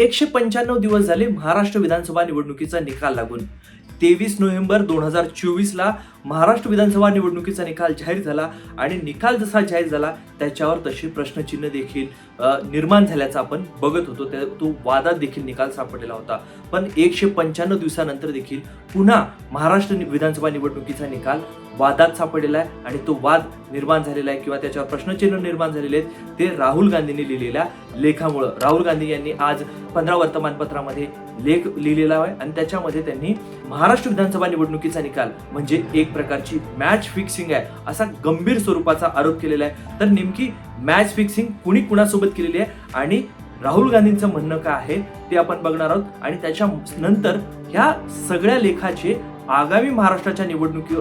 एकशे पंच्याण्णव दिवस झाले महाराष्ट्र विधानसभा निवडणुकीचा निकाल लागून. तेवीस नोव्हेंबर दोन हजार चोवीसला महाराष्ट्र विधानसभा निवडणुकीचा निकाल जाहीर झाला आणि निकाल जसा जाहीर झाला त्याच्यावर तशी प्रश्नचिन्ह देखील निर्माण झाल्याचं आपण बघत होतो. त्या तो वादात देखील निकाल सापडलेला होता. पण एकशे पंच्याण्णव दिवसानंतर देखील पुन्हा महाराष्ट्र विधानसभा निवडणुकीचा निकाल वादात सापडलेला आहे आणि तो वाद निर्माण झालेला आहे किंवा त्याच्यावर प्रश्नचिन्ह निर्माण झालेले आहेत ते राहुल गांधींनी लिहिलेल्या लेखामुळं. राहुल गांधी यांनी आज पंधरा वर्तमानपत्रामध्ये लेख लिहिलेला आहे आणि त्याच्यामध्ये त्यांनी महाराष्ट्र विधानसभा निवडणुकीचा निकाल म्हणजे एक प्रकारची मॅच फिक्सिंग आहे असा गंभीर स्वरूपाचा आरोप केलेला आहे. तर नेमकी मॅच फिक्सिंग कुणी कुणासोबत केलेली आहे आणि राहुल गांधींचं म्हणणं काय आहे ते आपण बघणार आहोत. आणि त्याच्या नंतर ह्या सगळ्या लेखाचे आगामी महाराष्ट्राच्या निवडणुकी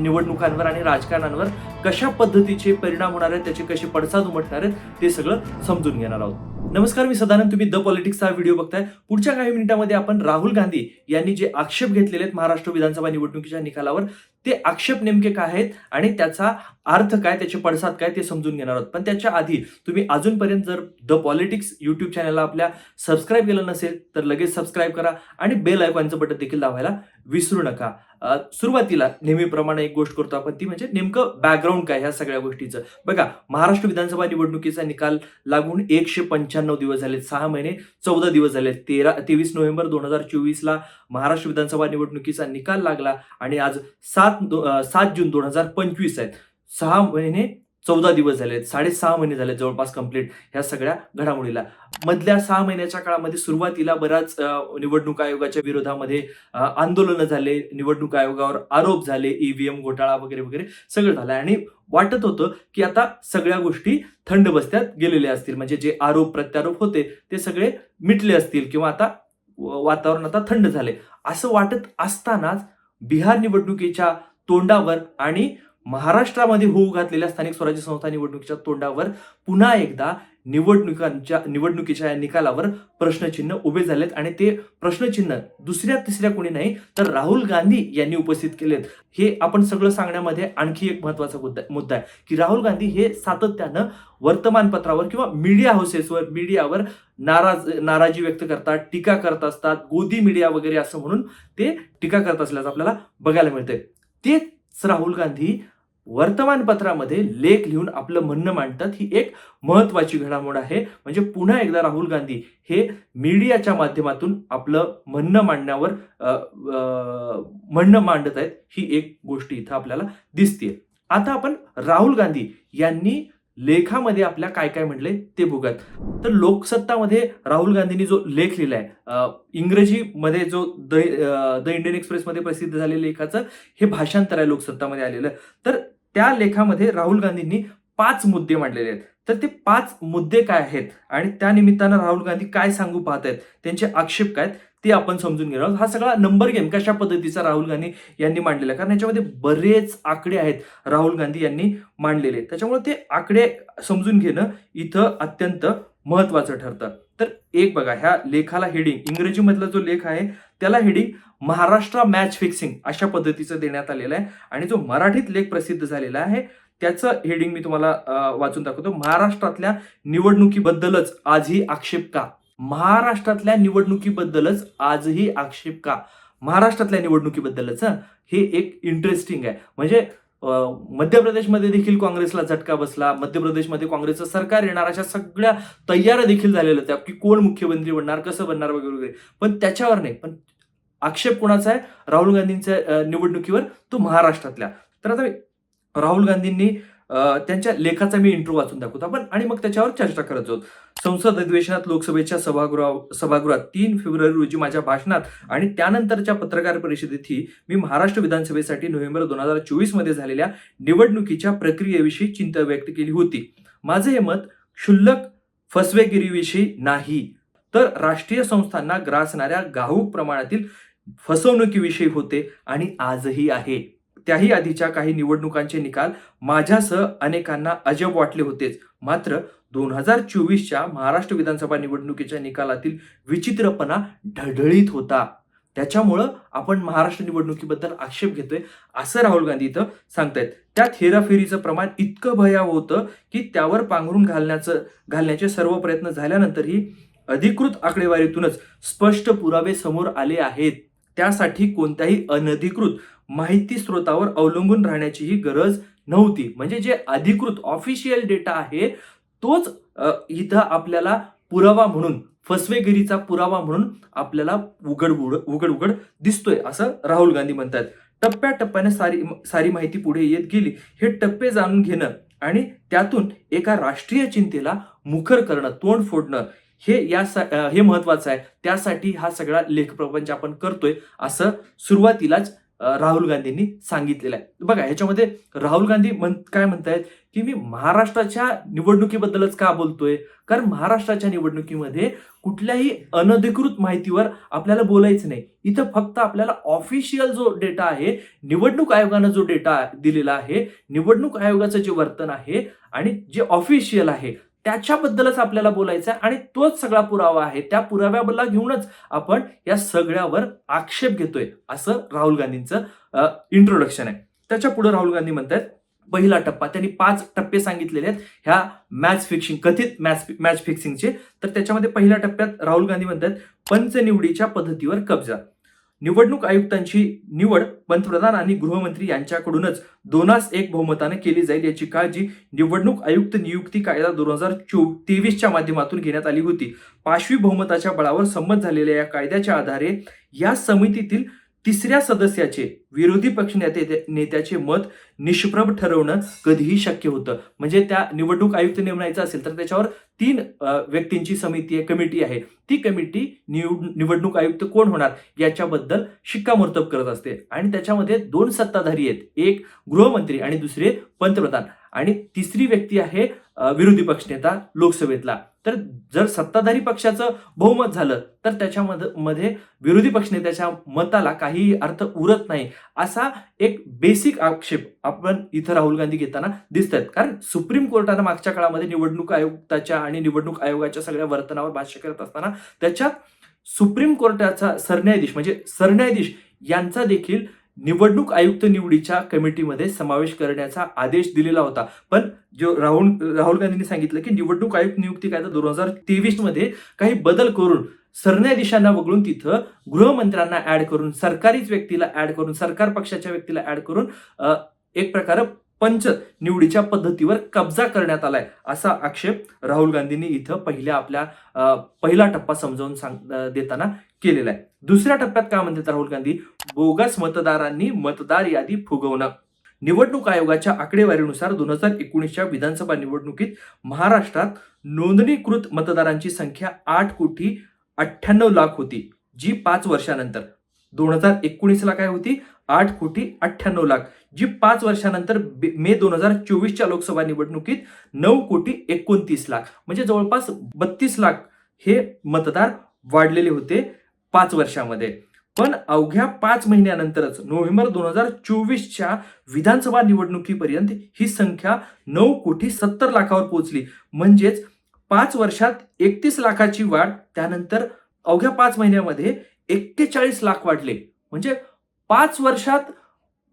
निवडणुकांवर आणि राजकारणांवर कशा पद्धतीचे परिणाम होणार आहेत त्याचे कसे पडसाद उमटणार आहेत ते सगळं समजून घेणार आहोत. नमस्कार मी सदानंद. तुम्ही द पॉलिटिक्सचा व्हिडिओ बघताय. पुढच्या काही मिनिटांमध्ये आपण राहुल गांधी यांनी जे आक्षेप घेतलेले आहेत महाराष्ट्र विधानसभा निवडणुकीच्या निकालावर ते आक्षेप नेमके काय आहेत आणि त्याचा अर्थ काय त्याचे पडसाद काय ते समजून घेणार आहोत. पण त्याच्या आधी तुम्ही अजूनपर्यंत जर द पॉलिटिक्स युट्यूब चॅनलला आपल्या सबस्क्राईब केलं नसेल तर लगेच सबस्क्राईब करा आणि बेल आयकॉनचं बटन देखील दाबायला विसरू नका. सुरुवातीला नेहमीप्रमाणे एक गोष्ट करतो आपण ती म्हणजे नेमकं बॅकग्राऊंड काय ह्या सगळ्या गोष्टीचं. बघा महाराष्ट्र विधानसभा निवडणुकीचा निकाल लागून एकशे पंच्याण्णव दिवस झालेत सहा महिने चौदा दिवस झाले तेरा तेवीस नोव्हेंबर दोन हजार चोवीसला महाराष्ट्र विधानसभा निवडणुकीचा निकाल लागला आणि आज सात सात जून दोन हजार पंचवीस आहेत. सहा महिने चौदा दिवस झालेत साडेसहा महिने झाले जवळपास कंप्लीट ह्या सगळ्या घडामोडीला. मधल्या सहा महिन्याच्या काळामध्ये सुरुवातीला बऱ्याच निवडणूक आयोगाच्या विरोधामध्ये आंदोलनं झाले निवडणूक आयोगावर आरोप झाले ईव्हीएम घोटाळा वगैरे वगैरे सगळं झालं. आणि वाटत होतं की आता सगळ्या गोष्टी थंड बसत्यात गेलेल्या असतील. म्हणजे जे आरोप प्रत्यारोप होते ते सगळे मिटले असतील किंवा आता वातावरण आता थंड झाले असं वाटत असतानाच बिहार निवडणुकीच्या तोंडावर आणि महाराष्ट्रामध्ये होऊ घातलेल्या स्थानिक स्वराज्य संस्था निवडणुकीच्या तोंडावर पुन्हा एकदा निवडणुकांच्या निवडणुकीच्या या निकालावर प्रश्नचिन्ह उभे झालेत आणि ते प्रश्नचिन्ह दुसऱ्या तिसऱ्या कोणी नाही तर राहुल गांधी यांनी उपस्थित केलेत. हे आपण सगळं सांगण्यामध्ये आणखी एक महत्त्वाचा मुद्दा मुद्दा आहे की राहुल गांधी हे सातत्यानं वर्तमानपत्रावर किंवा मीडिया हाऊसेसवर मीडियावर नाराज नाराजी व्यक्त करतात टीका करत असतात गोदी मीडिया वगैरे असं म्हणून ते टीका करत असल्याचं आपल्याला बघायला मिळतंय. तेच राहुल गांधी वर्तमानपत्रामध्ये लेख लिहून आपलं म्हणणं मांडतात ही एक महत्वाची घडामोड आहे. म्हणजे पुन्हा एकदा राहुल गांधी हे मीडियाच्या माध्यमातून आपलं म्हणणं मांडण्यावर म्हणणं मांडत आहेत ही एक गोष्ट इथं आपल्याला दिसते आता आपण राहुल गांधी यांनी लेखामध्ये आपल्या काय काय म्हटले ते बघूयात. तर लोकसत्तामध्ये राहुल गांधींनी जो लेख लिहिला आहे इंग्रजीमध्ये जो द द इंडियन एक्सप्रेसमध्ये प्रसिद्ध झालेल्या लेखाचं हे भाषांतर आहे लोकसत्तामध्ये आलेलं. तर त्या लेखामध्ये राहुल गांधींनी पाच मुद्दे मांडलेले आहेत. तर ते पाच मुद्दे काय आहेत? आणि त्या निमित्तानं राहुल गांधी काय सांगू पाहत आहेत त्यांचे आक्षेप काय ते आपण समजून घेणार आहोत. हा सगळा नंबर गेम कशा पद्धतीचा राहुल गांधी यांनी मांडलेला आहे? कारण याच्यामध्ये बरेच आकडे आहेत राहुल गांधी यांनी मांडलेले. त्याच्यामुळे ते आकडे समजून घेणं इथं अत्यंत महत्वाचं ठरतं. तर एक बघा ह्या लेखाला हेडिंग इंग्रजीमधला जो लेख आहे त्याला हेडिंग महाराष्ट्र मॅच फिक्सिंग अशा पद्धतीचं देण्यात आलेलं आहे. आणि जो मराठीत लेख प्रसिद्ध झालेला आहे त्याचं हेडिंग मी तुम्हाला वाचून दाखवतो. महाराष्ट्रातल्या निवडणुकीबद्दलच आजही आक्षेप का? महाराष्ट्रातल्या निवडणुकीबद्दलच आजही आक्षेप का? महाराष्ट्रातल्या निवडणुकीबद्दलच हे? एक इंटरेस्टिंग आहे. म्हणजे मध्य प्रदेशमध्ये देखील काँग्रेसला झटका बसला. मध्य प्रदेशमध्ये काँग्रेसचं सरकार येणार अशा सगळ्या तयाऱ्या देखील झालेल्या होत्या की कोण मुख्यमंत्री बनणार कसं बनणार वगैरे वगैरे. पण त्याच्यावर नाही. पण आक्षेप कोणाचा आहे? राहुल गांधींच्या निवडणुकीवर तो महाराष्ट्रातल्या. तर आता राहुल गांधींनी त्यांच्या लेखाचा मी इंट्रो वाचून दाखवतो आपण आणि मग त्याच्यावर चर्चा करत जाऊ. संसद अधिवेशनात लोकसभेच्या सभागृहा सभागृहात तीन फेब्रुवारी रोजी माझ्या भाषणात आणि त्यानंतरच्या पत्रकार परिषदेतही मी महाराष्ट्र विधानसभेसाठी नोव्हेंबर दोन हजार चोवीसमध्ये झालेल्या निवडणुकीच्या प्रक्रियेविषयी चिंता व्यक्त केली होती. माझे हे मत क्षुल्लक फसवेगिरीविषयी नाही. तर राष्ट्रीय संस्थांना ग्रासणाऱ्या घाऊक प्रमाणातील फसवणुकीविषयी होते आणि आजही आहे. त्याही आधीच्या काही निवडणुकांचे निकाल माझ्यासह अनेकांना अजब वाटले होतेच. मात्र दोन हजार चोवीसच्या महाराष्ट्र विधानसभा निवडणुकीच्या निकालातील विचित्रपणा ढळढळीत होता. त्याच्यामुळं आपण महाराष्ट्र निवडणुकीबद्दल आक्षेप घेतोय असं राहुल गांधी इथं सांगतायत. त्यात हेराफेरीचं प्रमाण इतकं भयावह होतं की त्यावर पांघरून घालण्याचं घालण्याचे सर्व प्रयत्न झाल्यानंतरही अधिकृत आकडेवारीतूनच स्पष्ट पुरावे समोर आले आहेत. त्यासाठी कोणत्याही अनधिकृत माहिती स्रोतावर अवलंबून राहण्याचीही गरज नव्हती. म्हणजे जे अधिकृत ऑफिशियल डेटा आहे तोच इथं आपल्याला पुरावा म्हणून फसवेगिरीचा पुरावा म्हणून आपल्याला उघड उघड उघड उघड दिसतोय असं राहुल गांधी म्हणतात टप्प्याटप्प्याने सारी सारी माहिती पुढे येत गेली. हे टप्पे जाणून घेणं आणि त्यातून एका राष्ट्रीय चिंतेला मुखर करणं तोंड फोडणं हे या हे महत्वाचं आहे. त्यासाठी हा सगळा लेखप्रपंच आपण करतोय असं सुरुवातीलाच राहुल गांधींनी सांगितलेलं आहे. बघा ह्याच्यामध्ये राहुल गांधी म्हण काय म्हणतायत? की मी महाराष्ट्राच्या निवडणुकीबद्दलच का बोलतोय? कारण महाराष्ट्राच्या निवडणुकीमध्ये कुठल्याही अनधिकृत माहितीवर आपल्याला बोलायचं नाही. इथं फक्त आपल्याला ऑफिशियल जो डेटा आहे निवडणूक आयोगानं जो डेटा दिलेला आहे निवडणूक आयोगाचं जे वर्तन आहे आणि जे ऑफिशियल आहे त्याच्याबद्दलच आपल्याला बोलायचं आहे आणि तोच सगळा पुरावा आहे. त्या पुराव्याबद्दल घेऊनच आपण या सगळ्यावर आक्षेप घेतोय असं राहुल गांधींचं इंट्रोडक्शन आहे. त्याच्या पुढे राहुल गांधी म्हणतात पहिला टप्पा त्यांनी पाच टप्पे सांगितलेले आहेत. ह्या मॅच फिक्सिंग कथित मॅच मॅच फिक्सिंगचे तर त्याच्यामध्ये पहिल्या टप्प्यात राहुल गांधी म्हणतात पंचनिवडीच्या पद्धतीवर कब्जा. निवडणूक आयुक्तांची निवड पंतप्रधान आणि गृहमंत्री यांच्याकडूनच दोनास एक बहुमताने केली जाईल याची काळजी निवडणूक आयुक्त नियुक्ती कायदा दोन हजार तेवीसच्या माध्यमातून घेण्यात आली होती. पाशवी बहुमताच्या बळावर संमत झालेल्या या कायद्याच्या आधारे या समितीतील तिसऱ्या सदस्याचे विरोधी पक्ष नेते नेत्याचे मत निष्प्रभ ठरवणं कधीही शक्य होतं. म्हणजे त्या निवडणूक आयुक्त नेमण्याचं असेल तर त्याच्यावर तीन व्यक्तींची समिती आहे कमिटी आहे. ती कमिटी निवड निवडणूक आयुक्त कोण होणार याच्याबद्दल शिक्कामोर्तब करत असते. आणि त्याच्यामध्ये दोन सत्ताधारी आहेत. एक गृहमंत्री आणि दुसरे पंतप्रधान. आणि तिसरी व्यक्ती आहे विरोधी पक्षनेता लोकसभेतला. तर जर सत्ताधारी पक्षाचं बहुमत झालं तर त्याच्यामध्ये मध्ये विरोधी पक्षनेत्याच्या मताला काही अर्थ उरत नाही. असा एक बेसिक आक्षेप आपण इथं राहुल गांधी घेताना दिसत आहेत कारण सुप्रीम कोर्टानं मागच्या काळामध्ये निवडणूक आयुक्ताच्या आणि निवडणूक आयोगाच्या सगळ्या वर्तनावर भाष्य करत असताना त्याच्यात सुप्रीम कोर्टाचा सरन्यायाधीश म्हणजे सरन्यायाधीश यांचा देखील निवडणूक आयुक्त निवडीच्या कमिटीमध्ये समावेश करण्याचा आदेश दिलेला होता. पण जो राहुल राहुल गांधींनी सांगितलं की निवडणूक आयुक्त नियुक्ती कायदा दोन हजार तेवीसमध्ये काही बदल करून सरन्यायाधीशांना वगळून तिथं गृहमंत्र्यांना ऍड करून सरकारीच व्यक्तीला ऍड करून सरकार पक्षाच्या व्यक्तीला ऍड करून एक प्रकारे पंच निवडीच्या पद्धतीवर कब्जा करण्यात आलाय असा आक्षेप राहुल गांधींनी इथं पहिल्या आपल्या पहिला टप्पा समजावून सांग देताना केलेला आहे. दुसऱ्या टप्प्यात काय म्हणतात राहुल गांधी? बोगस मतदारांनी मतदार यादी फुगवणं. निवडणूक आयोगाच्या आकडेवारीनुसार दोन हजार एकोणीसच्या विधानसभा निवडणुकीत महाराष्ट्रात नोंदणीकृत मतदारांची संख्या आठ कोटी अठ्ठ्याण्णव लाख होती जी पाच वर्षानंतर. दोन हजार एकोणीसला काय होती? आठ कोटी अठ्ठ्याण्णव लाख. जी पाच वर्षानंतर बे- मे दोन हजार चोवीसच्या लोकसभा निवडणुकीत नऊ कोटी एकोणतीस लाख. म्हणजे जवळपास बत्तीस लाख हे मतदार वाढलेले होते पाच वर्षामध्ये. पण अवघ्या पाच महिन्यानंतरच नोव्हेंबर दोन हजार चोवीसच्या विधानसभा निवडणुकीपर्यंत ही संख्या नऊ कोटी सत्तर लाखावर पोहोचली. म्हणजेच पाच वर्षात एकतीस लाखाची वाढ त्यानंतर अवघ्या पाच महिन्यामध्ये एक्केचाळीस लाख वाढले. म्हणजे पाच वर्षात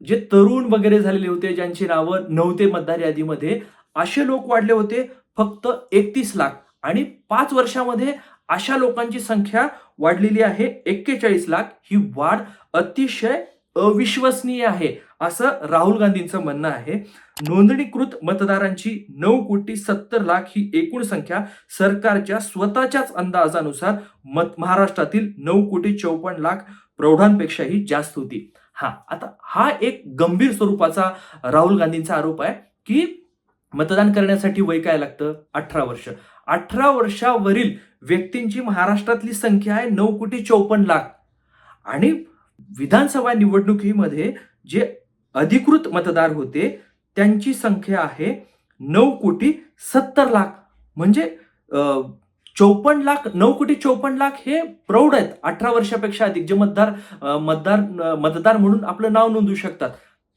जे तरुण वगैरे झालेले होते ज्यांची नावं नव्हते मतदार यादीमध्ये असे लोक वाढले होते फक्त एकतीस लाख. आणि पाच वर्षामध्ये अशा लोकांची संख्या वाढलेली आहे एक्केचाळीस लाख. ही वाढ अतिशय अविश्वसनीय आहे. असं राहुल गांधींचं म्हणणं आहे. नोंदणीकृत मतदारांची नऊ कोटी सत्तर लाख ही एकूण संख्या सरकारच्या स्वतःच्याच अंदाजानुसार मत महाराष्ट्रातील नऊ कोटी चौपन्न लाख प्रौढांपेक्षाही जास्त होती. हा आता हा एक गंभीर स्वरूपाचा राहुल गांधींचा आरोप आहे की मतदान करण्यासाठी वय काय लागतं? अठरा वर्ष. अठरा वर्षावरील व्यक्तींची महाराष्ट्रातली संख्या आहे नऊ कोटी चौपन्न लाख. आणि विधानसभा निवडणुकीमध्ये जे अधिकृत मतदार होते. त्यांची संख्या आहे नऊ कोटी सत्तर लाख. म्हणजे चौपन्न लाख नऊ कोटी चौपन्न लाख हे प्रौढ आहेत. अठरा वर्षापेक्षा अधिक जे मतदार मतदार मतदार म्हणून आपलं नाव नोंदवू शकतात.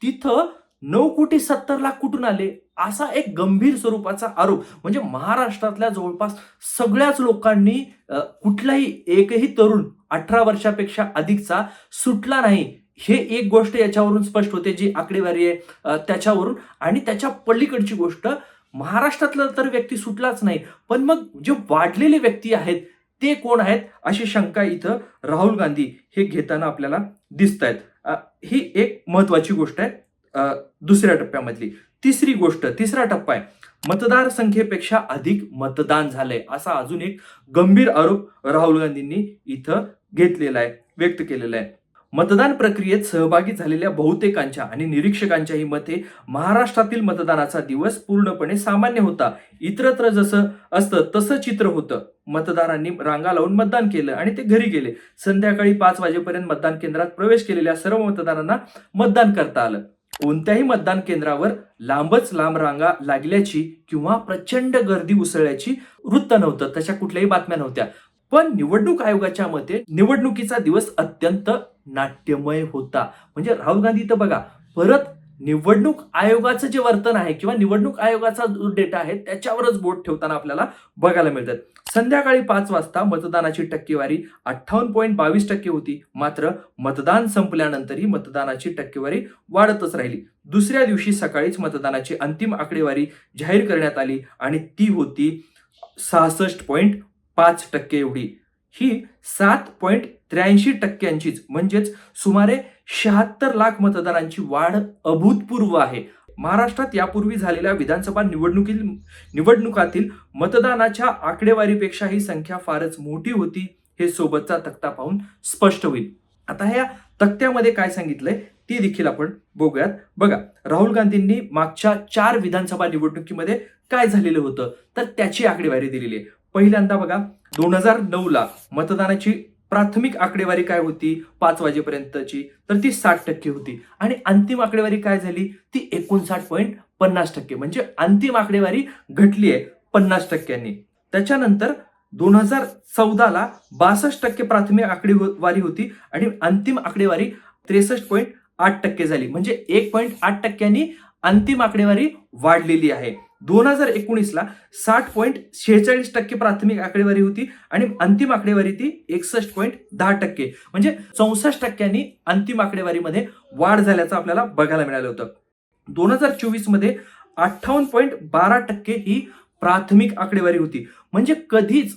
तिथं नऊ कोटी सत्तर लाख कुठून आले? असा एक गंभीर स्वरूपाचा आरोप. म्हणजे महाराष्ट्रातल्या जवळपास सगळ्याच लोकांनी कुठलाही एकही तरुण अठरा वर्षापेक्षा अधिकचा सुटला नाही. हे एक गोष्ट याच्यावरून स्पष्ट होते जी आकडेवारी आहे त्याच्यावरून. आणि त्याच्या पलीकडची गोष्ट महाराष्ट्रातला तर व्यक्ती सुटलाच नाही पण मग जे वाढलेले व्यक्ती आहेत ते कोण आहेत? अशी शंका इथं राहुल गांधी हे घेताना आपल्याला दिसत आहेत ही एक महत्वाची गोष्ट आहे दुसऱ्या टप्प्यामधली. तिसरी गोष्ट तिसरा टप्पा आहे मतदार संख्येपेक्षा अधिक मतदान झालंय असा अजून एक गंभीर आरोप राहुल गांधींनी इथं घेतलेला आहे व्यक्त केलेला आहे. मतदान प्रक्रियेत सहभागी झालेल्या बहुतेकांच्या आणि निरीक्षकांच्याही मते महाराष्ट्रातील मतदानाचा दिवस पूर्णपणे सामान्य होता. इतरत्र जसं असतं तसं चित्र होतं. मतदारांनी रांगा लावून मतदान केलं आणि ते घरी गेले. संध्याकाळी पाच वाजेपर्यंत मतदान केंद्रात प्रवेश केलेल्या सर्व मतदारांना मतदान करता आलं. कोणत्याही मतदान केंद्रावर लांबच लांब रांगा लागल्याची किंवा प्रचंड गर्दी उसळल्याची वृत्त नव्हतं. तशा कुठल्याही बातम्या नव्हत्या. पण निवडणूक आयोगाच्या मते निवडणुकीचा दिवस अत्यंत नाट्यमय होता. म्हणजे राहुल गांधी तर बघा परत निवडणूक आयोगाचं जे वर्तन आहे किंवा निवडणूक आयोगाचा जो डेटा आहे त्याच्यावरच बोट ठेवताना आपल्याला बघायला मिळतात. संध्याकाळी पाच वाजता मतदानाची टक्केवारी अठ्ठावन्न पॉईंट बावीस टक्के होती. मात्र मतदान संपल्यानंतरही मतदानाची टक्केवारी वाढतच राहिली. दुसऱ्या दिवशी सकाळीच मतदानाची अंतिम आकडेवारी जाहीर करण्यात आली आणि ती होती सहासष्ट पॉईंट पाच टक्के एवढी. ही सात पॉईंट त्र्याऐंशी टक्क्यांचीच म्हणजेच सुमारे शहात्तर लाख मतदारांची वाढ अभूतपूर्व आहे. महाराष्ट्रात यापूर्वी झालेल्या विधानसभा निवडणुकीत निवडणुकातील मतदानाच्या आकडेवारीपेक्षा ही संख्या फारच मोठी होती हे सोबतचा तक्ता पाहून स्पष्ट होईल. आता ह्या तक्त्यामध्ये काय सांगितलंय ती देखील आपण बघूयात. बघा राहुल गांधींनी मागच्या चार विधानसभा निवडणुकीमध्ये काय झालेलं होतं तर त्याची आकडेवारी दिलेली आहे. पहिल्यांदा बघा दोन हजार नऊला मतदानाची प्राथमिक आकडेवारी काय होती? पाच वाजेपर्यंतची. तर ती साठ टक्के होती. आणि अंतिम आकडेवारी काय झाली? ती एकोणसाठ पॉईंट पन्नास टक्के. म्हणजे अंतिम आकडेवारी घटली आहे पन्नास टक्क्यांनी. त्याच्यानंतर दोन हजार चौदाला बासष्ट टक्के प्राथमिक आकडेवारी होती आणि अंतिम आकडेवारी त्रेसष्ट पॉईंट आठ टक्के झाली. म्हणजे एक पॉईंट आठ टक्क्यांनी अंतिम आकडेवारी वाढलेली आहे. दोन हजार एकोणीसला साठ पॉईंट शेहेचाळीस टक्के प्राथमिक आकडेवारी होती आणि अंतिम आकडेवारी ती एकसष्ट पॉईंट दहा टक्के. म्हणजे चौसष्ट टक्क्यांनी अंतिम आकडेवारीमध्ये वाढ झाल्याचं आपल्याला बघायला मिळालं होतं. दोन हजार चोवीसमध्ये अठ्ठावन्न पॉईंट बारा टक्के ही प्राथमिक आकडेवारी होती. म्हणजे कधीच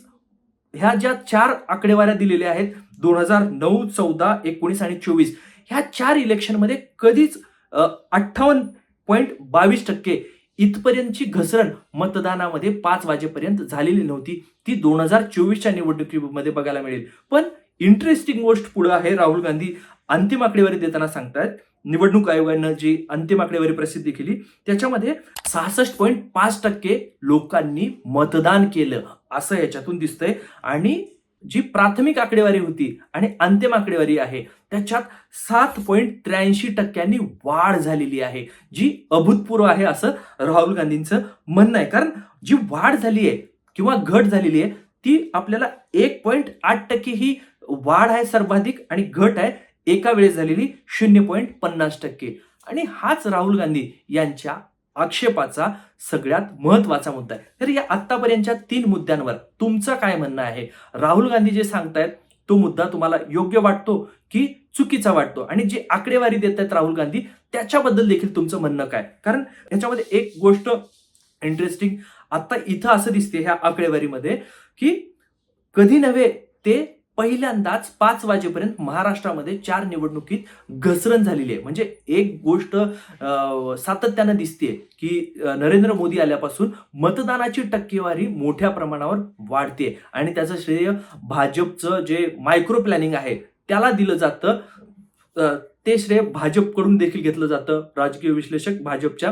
ह्या ज्या चार आकडेवाऱ्या दिलेल्या आहेत दोन हजार नऊ चौदा एकोणीस आणि चोवीस ह्या चार इलेक्शनमध्ये कधीच अठ्ठावन्न पॉईंट बावीस टक्के इथपर्यंतची घसरण मतदानामध्ये पाच वाजेपर्यंत झालेली नव्हती. ती दोन हजार चोवीसच्या निवडणुकीमध्ये बघायला मिळेल. पण इंटरेस्टिंग गोष्ट पुढे आहे. राहुल गांधी अंतिम आकडेवारी देताना सांगतायत. निवडणूक आयोगानं जी अंतिम आकडेवारी प्रसिद्ध केली त्याच्यामध्ये सहासष्ट पॉईंट पाच टक्के लोकांनी मतदान केलं असं याच्यातून दिसतंय. आणि जी प्राथमिक आकडेवारी होती आणि अंतिम आकडेवारी आहे त्याच्यात सात पॉईंट त्र्याऐंशी टक्क्यांनी वाढ झालेली आहे जी अभूतपूर्व आहे असं राहुल गांधींचं म्हणणं आहे. कारण जी वाढ झाली आहे किंवा घट झालेली आहे ती आपल्याला एक पॉईंट आठ टक्के ही वाढ आहे सर्वाधिक आणि घट आहे एका वेळेस झालेली शून्य पॉईंट पन्नास टक्के. आणि हाच राहुल गांधी यांच्या आक्षेपाचा सगळ्यात महत्त्वाचा मुद्दा आहे. तर या आत्तापर्यंतच्या तीन मुद्द्यांवर तुमचं काय म्हणणं आहे? राहुल गांधी जे सांगतायत तो मुद्दा तुम्हाला योग्य वाटतो की चुकीचा वाटतो? आणि जी आकडेवारी देत आहेत राहुल गांधी त्याच्याबद्दल देखील तुमचं म्हणणं काय? कारण याच्यामध्ये एक गोष्ट इंटरेस्टिंग आता इथं असं दिसते ह्या आकडेवारीमध्ये की कधी नव्हे ते पहिल्यांदाच पाच वाजेपर्यंत महाराष्ट्रामध्ये चार निवडणुकीत घसरण झालेली आहे. म्हणजे एक गोष्ट सातत्यानं दिसते की नरेंद्र मोदी आल्यापासून मतदानाची टक्केवारी मोठ्या प्रमाणावर वाढते आणि त्याचं श्रेय भाजपचं जे मायक्रो प्लॅनिंग आहे त्याला दिलं जातं. ते श्रेय भाजपकडून देखील घेतलं जातं. राजकीय विश्लेषक भाजपच्या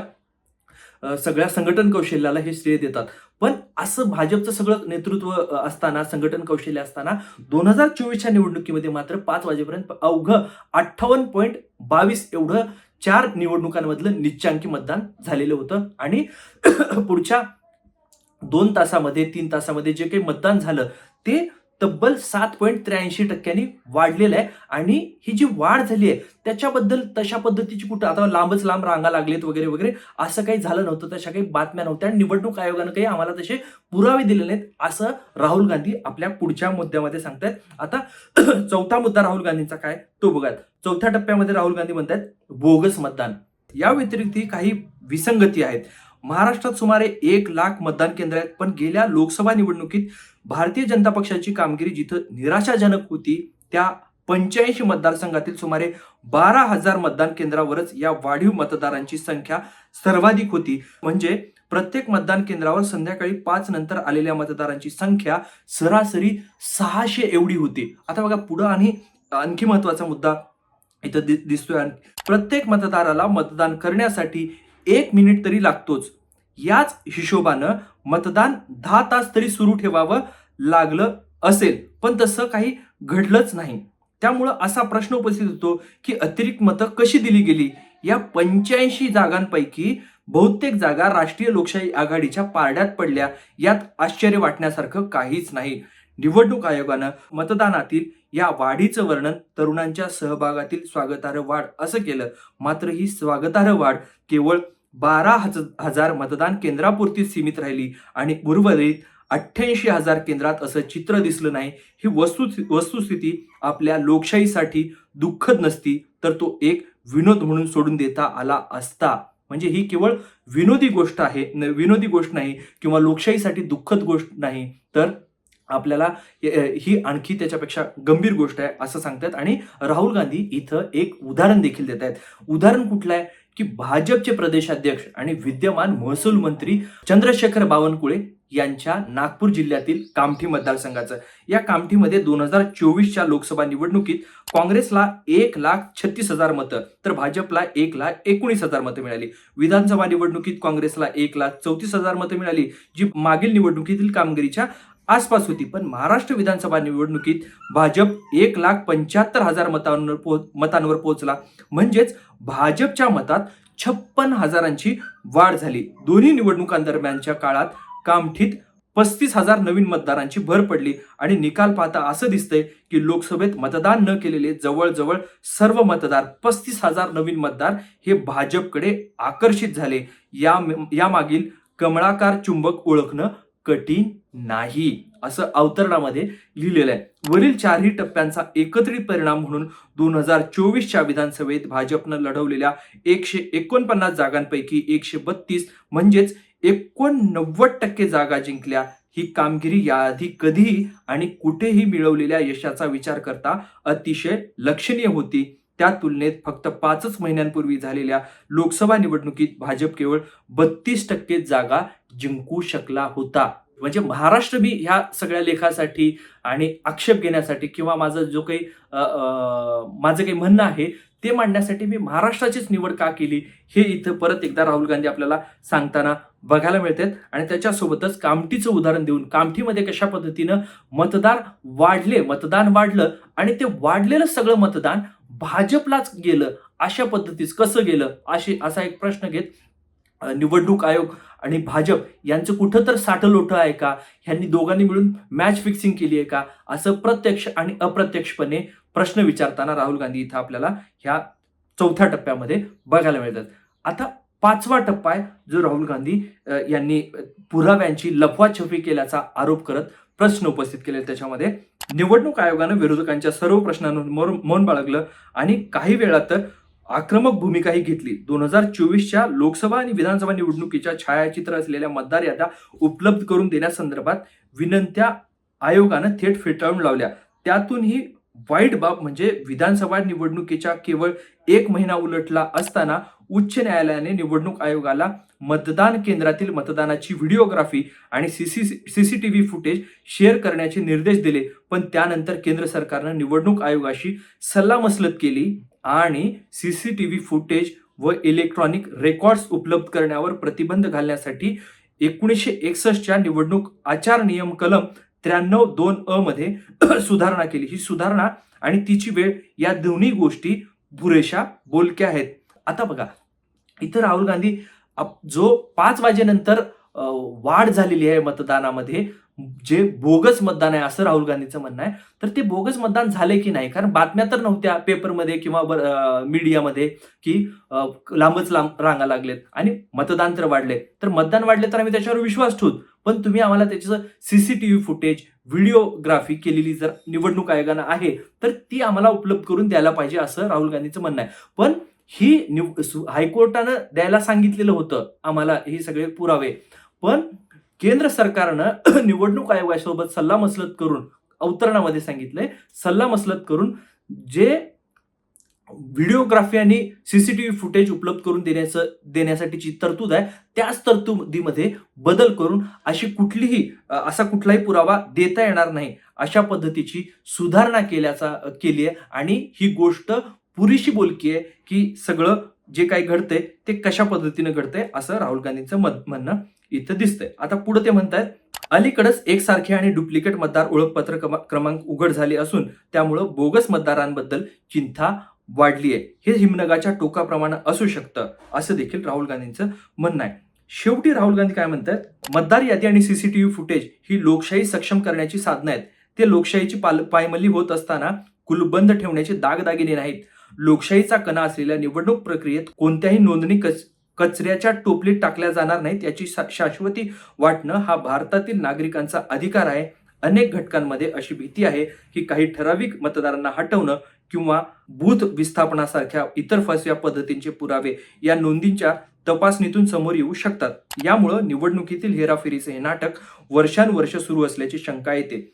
सगळ्या संघटन कौशल्याला हे श्रेय देतात. पण असं भाजपचं सगळं नेतृत्व असताना संघटन कौशल्य असताना दोन हजार चोवीसच्या निवडणुकीमध्ये मात्र पाच वाजेपर्यंत अवघं अठ्ठावन्न पॉईंट बावीस एवढं चार निवडणुकांमधलं निच्चांकी मतदान झालेलं होतं. आणि पुढच्या दोन तासामध्ये तीन तासामध्ये जे काही मतदान झालं ते तब्बल सात पॉईंट त्र्याऐंशी टक्क्यांनी वाढलेलं आहे. आणि ही जी वाढ झाली आहे त्याच्याबद्दल तशा पद्धतीची कुठं आता लांबच लांब रांगा लागलेत वगैरे वगैरे असं काही झालं नव्हतं तशा काही बातम्या नव्हत्या. आणि निवडणूक आयोगानं काही आम्हाला तसे पुरावे दिले नाहीत असं राहुल गांधी आपल्या पुढच्या मुद्द्यामध्ये सांगतायत. आता चौथा मुद्दा राहुल गांधींचा काय? तो बघा चौथ्या टप्प्यामध्ये राहुल गांधी म्हणतात बोगस मतदान. या व्यतिरिक्त काही विसंगती आहेत. महाराष्ट्रात सुमारे एक लाख मतदान केंद्र आहेत. पण गेल्या लोकसभा निवडणुकीत भारतीय जनता पक्षाची कामगिरी जिथं निराशाजनक होती त्या पंच्याऐंशी मतदारसंघातील सुमारे बारा हजार मतदान केंद्रावरच या वाढीव मतदारांची संख्या सर्वाधिक होती. म्हणजे प्रत्येक मतदान केंद्रावर संध्याकाळी पाच नंतर आलेल्या मतदारांची संख्या सरासरी सहाशे एवढी होती. आता बघा पुढं आणि आणखी महत्त्वाचा मुद्दा इथं दिसतोय. प्रत्येक मतदाराला मतदान करण्यासाठी एक मिनिट तरी लागतोच. याच हिशोबानं मतदान दहा तास तरी सुरू ठेवावं लागलं असेल. पण तसं काही घडलंच नाही. त्यामुळं असा प्रश्न उपस्थित होतो की अतिरिक्त मतं कशी दिली गेली? या पंच्याऐंशी जागांपैकी बहुतेक जागा राष्ट्रीय लोकशाही आघाडीच्या पारड्यात पडल्या. यात आश्चर्य वाटण्यासारखं काहीच नाही. निवडणूक आयोगानं मतदानातील या वाढीचं वर्णन तरुणांच्या सहभागातील स्वागतार्ह वाढ असं केलं. मात्र ही स्वागतार्ह वाढ केवळ बारा हज- हजार मतदान केंद्रापुरती सीमित राहिली आणि उर्वरित अठ्ठ्याऐंशी हजार केंद्रात असं चित्र दिसलं नाही. ही वस्तु वस्तुस्थिती आपल्या लोकशाहीसाठी दुःखद नसती तर तो एक विनोद म्हणून सोडून देता आला असता. म्हणजे ही केवळ विनोदी गोष्ट आहे न- विनोदी गोष्ट नाही किंवा लोकशाहीसाठी दुःखद गोष्ट नाही तर आपल्याला ही आणखी त्याच्यापेक्षा गंभीर गोष्ट आहे असं सांगतात. आणि राहुल गांधी इथं एक उदाहरण देखील देत आहेत उदाहरण कुठलं आहे? की भाजपचे प्रदेशाध्यक्ष आणि विद्यमान महसूल मंत्री चंद्रशेखर बावनकुळे यांच्या नागपूर जिल्ह्यातील कामठी मतदारसंघाचं. या कामठीमध्ये दोन हजार चोवीसच्या लोकसभा निवडणुकीत काँग्रेसला एक लाख छत्तीस हजार मतं तर भाजपला एक लाख एकोणीस हजार मतं मिळाली. विधानसभा निवडणुकीत काँग्रेसला एक लाख चौतीस हजार मतं मिळाली जी मागील निवडणुकीतील कामगिरीच्या आसपास होती पण महाराष्ट्र विधानसभा निवडणुकीत भाजप एक लाख पंच्याहत्तर हजार मतांवर पो मतांवर पोहोचला. म्हणजेच भाजपच्या मतात छप्पन हजारांची वाढ झाली. दोन्ही निवडणुकांदरम्यानच्या काळात कामठीत पस्तीस हजार नवीन मतदारांची भर पडली आणि निकाल पाहता असं दिसतंय की लोकसभेत मतदान न केलेले जवळजवळ सर्व मतदार पस्तीस हजार नवीन मतदार हे भाजपकडे आकर्षित झाले. या यामागील कमळाकार चुंबक ओळखणं कठीण नाही. असं अवतरणामध्ये लिहिलेलं आहे. वरील चारही टप्प्यांचा एकत्रित परिणाम म्हणून दोन हजार चोवीसच्या विधानसभेत भाजपनं लढवलेल्या एकशे एकोणपन्नास जागांपैकी एकशे बत्तीस म्हणजेच एकोणनव्वद टक्के जागा जिंकल्या ही कामगिरी याआधी कधीही आणि कुठेही मिळवलेल्या यशाचा विचार करता अतिशय लक्षणीय होती. त्या तुलनेत फक्त पाचच महिन्यांपूर्वी झालेल्या लोकसभा निवडणुकीत भाजप केवळ बत्तीस टक्के जागा जिंकू शकला होता. म्हणजे महाराष्ट्र मी ह्या सगळ्या लेखासाठी आणि आक्षेप घेण्यासाठी किंवा माझं जो काही माझं काही म्हणणं आहे ते मांडण्यासाठी मी महाराष्ट्राचीच निवड का केली हे इथं परत एकदा राहुल गांधी आपल्याला सांगताना बघायला मिळतात. आणि त्याच्यासोबतच कामठीचं उदाहरण देऊन कामठीमध्ये कशा पद्धतीनं मतदार वाढले मतदान वाढलं आणि ते वाढलेलं सगळं मतदान भाजपलाच गेलं अशा पद्धतीच कसं गेलं? अशी असा एक प्रश्न घेत निवडणूक आयोग आणि भाजप यांचं कुठं तर साठं लोटं आहे का? ह्यांनी दोघांनी मिळून मॅच फिक्सिंग केली आहे का? असं प्रत्यक्ष आणि अप्रत्यक्षपणे प्रश्न विचारताना राहुल गांधी इथं आपल्याला ह्या चौथ्या टप्प्यामध्ये बघायला मिळतात. आता पाचवा टप्पा आहे जो राहुल गांधी यांनी पुराव्यांची लफवाछफी केल्याचा आरोप करत प्रश्न उपस्थित केले त्याच्यामध्ये. निवडणूक आयोगानं विरोधकांच्या सर्व प्रश्नांवर मौन बाळगलं आणि काही वेळा तर आक्रमक भूमिकाही घेतली. दोन हजार चोवीसच्या लोकसभा आणि विधानसभा निवडणुकीच्या छायाचित्र असलेल्या मतदार याद्या उपलब्ध करून देण्यासंदर्भात विनंत्या आयोगानं थेट फेटाळून लावल्या. त्यातूनही वाईट बाब म्हणजे विधानसभा निवडणुकीच्या केवळ एक महिना उलटला असताना उच्च न्यायालयाने निवडणूक आयोगाला मतदान केंद्रातील मतदानाची व्हिडिओग्राफी आणि सीसी सीसीटीव्ही फुटेज शेअर करण्याचे निर्देश दिले. पण त्यानंतर केंद्र सरकारनं निवडणूक आयोगाशी सल्लामसलत केली आणि सीसीटीव्ही फुटेज व इलेक्ट्रॉनिक रेकॉर्ड्स उपलब्ध करण्यावर प्रतिबंध घालण्यासाठी एकोणीसशे एकसष्टच्या निवडणूक आचार नियम कलम त्र्याण्णव दोन अ मध्ये सुधारणा केली. ही सुधारणा आणि तिची वेळ या दोन्ही गोष्टी पुरेशा बोलक्या आहेत. आता बघा इथं राहुल गांधी जो पाच वाजेनंतर वाढ झालेली आहे मतदानामध्ये जे बोगस मतदान आहे असं राहुल गांधीचं म्हणणं आहे. तर ते बोगस मतदान झाले की नाही? कारण बातम्या तर नव्हत्या पेपरमध्ये किंवा मीडियामध्ये की लांबच लांब रांगा लागलेत आणि मतदान तर वाढले तर मतदान वाढले तर आम्ही त्याच्यावर विश्वास ठेवू. पण तुम्ही आम्हाला त्याचं सीसीटीव्ही फुटेज व्हिडिओग्राफी केलेली जर निवडणूक आयोगानं आहे तर ती आम्हाला उपलब्ध करून द्यायला पाहिजे असं राहुल गांधीचं म्हणणं आहे. पण ही निव सु- हायकोर्टानं द्यायला सांगितलेलं होतं आम्हाला हे सगळे पुरावे. पण केंद्र सरकारनं निवडणूक आयोगासोबत सल्लामसलत करून अवतरणामध्ये सांगितलंय सल्लामसलत करून जे व्हिडिओग्राफी आणि सीसीटीव्ही फुटेज उपलब्ध करून देण्याचं देण्यासाठीची तरतूद आहे. त्याच तरतुदीमध्ये बदल करून अशी कुठलीही असा कुठलाही पुरावा देता येणार नाही अशा पद्धतीची सुधारणा केल्याचा केली आहे. आणि ही गोष्ट पुरीशी बोलकी आहे की सगळं जे काही घडतंय ते कशा पद्धतीनं घडतंय असं राहुल गांधींचं मत म्हणणं इथं दिसतंय. आता पुढे ते म्हणतायत अलीकडेच एकसारखे आणि डुप्लिकेट मतदार ओळखपत्र क्रमांक उघड झाले असून त्यामुळं बोगस मतदारांबद्दल चिंता वाढली आहे. हे हिमनगाच्या टोकाप्रमाणे असू शकतं असं देखील राहुल गांधींचं म्हणणं आहे. शेवटी राहुल गांधी काय म्हणतात? मतदार यादी आणि सीसीटीव्ही फुटेज ही लोकशाही सक्षम करण्याची साधनं आहेत. ते लोकशाहीची पाल पायमल्ली होत असताना कुलबंद ठेवण्याचे दागदागिने नाहीत. लोकशाहीचा कणा असलेल्या निवडणूक प्रक्रियेत कोणत्याही नोंदणी कच कचऱ्याच्या टोपलीत टाकल्या जाणार नाहीत याची शा- शाश्वती वाटणं हा भारतातील नागरिकांचा अधिकार आहे. अनेक घटकांमध्ये अशी भीती आहे की काही ठराविक मतदारांना हटवणं किंवा बूथ विस्थापनासारख्या इतर फसव्या पद्धतींचे पुरावे या नोंदींच्या तपासणीतून समोर येऊ शकतात. यामुळं निवडणुकीतील हेराफेरीचे हे नाटक वर्षानुवर्ष सुरू असल्याची शंका येते.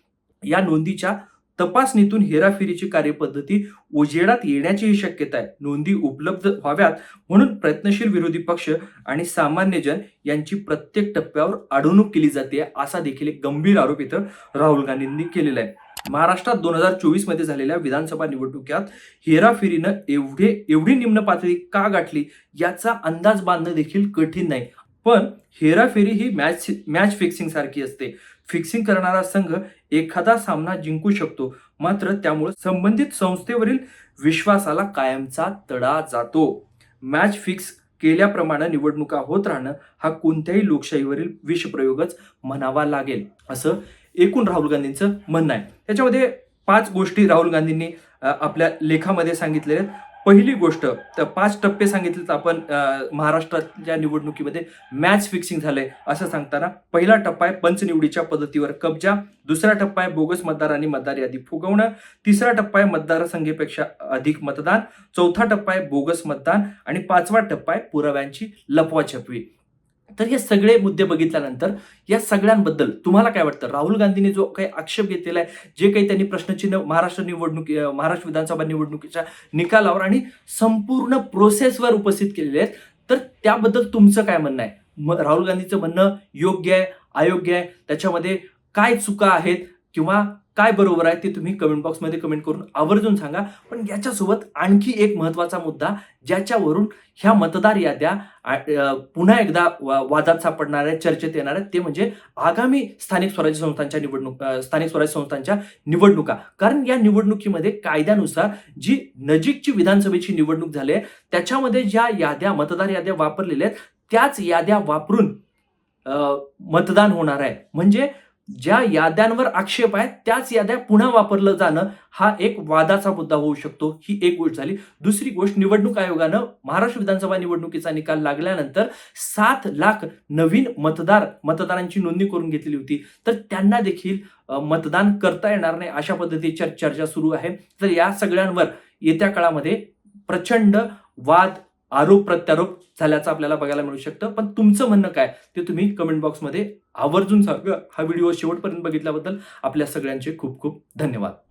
या नोंदीच्या तपासणीतून हेराफेरीची कार्यपद्धती उजेडात येण्याचीही शक्यता आहे. नोंदी उपलब्ध व्हाव्यात म्हणून प्रयत्नशील विरोधी पक्ष आणि सामान्य जन यांची प्रत्येक टप्प्यावर अडवणूक केली जाते असा देखील एक गंभीर आरोप इथं राहुल गांधींनी केलेला आहे. महाराष्ट्रात दोन हजार चोवीसमध्ये झालेल्या विधानसभा निवडणुकीत हेराफेरीनं एवढे एवढी निम्न पातळी का गाठली याचा अंदाज बांधणं देखील कठीण नाही. पण हेराफेरी ही मॅच मॅच फिक्सिंग सारखी असते. फिक्सिंग करणारा संघ एखादा सामना जिंकू शकतो मात्र त्यामुळे संबंधित संस्थेवरील विश्वासाला कायमचा तडा जातो. मॅच फिक्स केल्याप्रमाणे निवडणुका होत राहणं हा कोणत्याही लोकशाहीवरील विषप्रयोगच म्हणावा लागेल असं एकूण राहुल गांधींचं म्हणणं आहे. त्याच्यामध्ये पाच गोष्टी राहुल गांधींनी आपल्या लेखामध्ये सांगितलेल्या आहेत. पहिली गोष्ट तर पाच टप्पे सांगितलेत आपण महाराष्ट्राच्या निवडणुकीमध्ये मॅच फिक्सिंग झालंय असं सांगताना पहिला टप्पा आहे पंचनिवडीच्या पद्धतीवर कब्जा दुसरा टप्पा आहे बोगस मतदार आणि मतदार यादी फुगवणं तिसरा टप्पा आहे मतदारसंख्येपेक्षा अधिक मतदान चौथा टप्पा आहे बोगस मतदान आणि पाचवा टप्पा आहे पुराव्यांची लपवाछपवी. तर हे सगळे मुद्दे बघितल्यानंतर या सगळ्यांबद्दल तुम्हाला काय वाटतं? राहुल गांधींनी जो काही आक्षेप घेतलेला आहे जे काही त्यांनी प्रश्नचिन्ह महाराष्ट्र निवडणुकी महाराष्ट्र विधानसभा निवडणुकीच्या निकालावर आणि संपूर्ण प्रोसेसवर उपस्थित केलेले आहेत तर त्याबद्दल तुमचं काय म्हणणं आहे? मग राहुल गांधीचं म्हणणं योग्य आहे अयोग्य आहे त्याच्यामध्ये काय चुका आहेत किंवा काय बरोबर आहे ते तुम्ही कमेंट बॉक्समध्ये कमेंट करून आवर्जून सांगा. पण याच्यासोबत आणखी एक महत्त्वाचा मुद्दा ज्याच्यावरून ह्या मतदार याद्या पुन्हा एकदा वा- वादात सापडणार आहे चर्चेत येणार आहेत ते म्हणजे आगामी स्थानिक स्वराज्य संस्थांच्या निवडणूक स्थानिक स्वराज्य संस्थांच्या निवडणुका. कारण या निवडणुकीमध्ये कायद्यानुसार जी नजीकची विधानसभेची निवडणूक झाली आहे त्याच्यामध्ये ज्या याद्या मतदार याद्या वापरलेल्या आहेत त्याच याद्या वापरून मतदान होणार आहे. म्हणजे ज्या याद्यांवर आक्षेप आहे त्याच याद्या पुन्हा वापरलं जाणं हा एक वादाचा मुद्दा होऊ शकतो. ही एक गोष्ट झाली. दुसरी गोष्ट निवडणूक आयोगानं महाराष्ट्र विधानसभा निवडणुकीचा निकाल लागल्यानंतर सात लाख नवीन मतदार मतदारांची नोंदणी करून घेतलेली होती. तर त्यांना देखील मतदान करता येणार नाही अशा पद्धतीच्या चर्चा सुरू आहे. तर या सगळ्यांवर येत्या काळामध्ये प्रचंड वाद आरोप प्रत्यारोप झाल्याचं आपल्याला बघायला मिळू शकतं. पण तुमचं म्हणणं काय? ते तुम्ही कमेंट बॉक्समध्ये आवर्जून सांगा. हा व्हिडिओ शेवटपर्यंत बघितल्याबद्दल आपल्या सगळ्यांचे खूप खूप धन्यवाद.